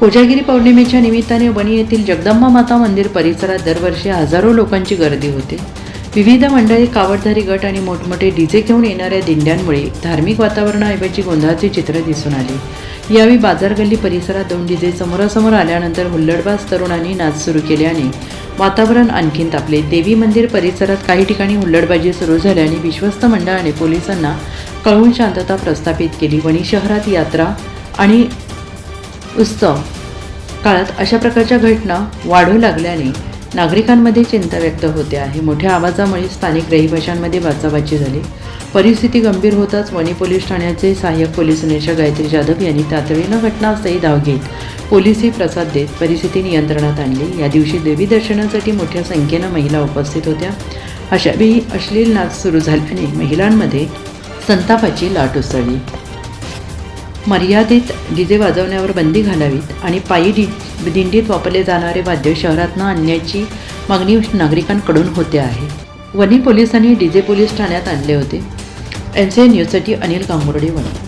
कोजागिरी पौर्णिमेच्या निमित्ताने वणी येथील जगदंबा माता मंदिर परिसरात दरवर्षी हजारो लोकांची गर्दी होते. विविध मंडळी कावडधारी गट आणि मोठमोठे डीजे घेऊन येणाऱ्या दिंड्यांमुळे धार्मिक वातावरणाऐवजी गोंधळाचे चित्र दिसून आले. यावेळी बाजार गल्ली परिसरात दोन डीजे समोरासमोर आल्यानंतर हुल्लडबाज तरुणांनी नाच सुरू केल्याने वातावरण आणखीन तापले. देवी मंदिर परिसरात काही ठिकाणी हुल्लडबाजी सुरू झाल्याने विश्वस्त मंडळाने पोलिसांना कळवून शांतता प्रस्थापित केली. वणी शहरात यात्रा आणि उत्सव. काळात अशा प्रकारच्या घटना वाढू लागल्याने नागरिकांमध्ये चिंता व्यक्त होते आहे. मोठ्या आवाजामुळे स्थानिक रहिवाशांमध्ये वाचाबाची झाली. परिस्थिती गंभीर होताच वणी पोलीस ठाण्याचे सहाय्यक पोलीस निरीक्षक गायत्री जाधव यांनी तातडीनं घटनास्थळी धाव घेत पोलिसी प्रसाद देत परिस्थिती नियंत्रणात आणली. या दिवशी देवी दर्शनासाठी मोठ्या संख्येनं महिला उपस्थित होत्या. अशावेळी अश्लील नाच सुरू झाल्याने महिलांमध्ये संतापाची लाट उसळली. मर्यादित डीजे वाजवण्यावर बंदी घालावीत आणि पायी डी दिंडीत वापरले जाणारे वाद्य शहरात न आणण्याची मागणी नागरिकांकडून होते आहे. वनी पोलिसांनी डीजे पोलीस ठाण्यात आणले होते. एन सी न्यूजसाठी अनिल गांगुर्डे वणी.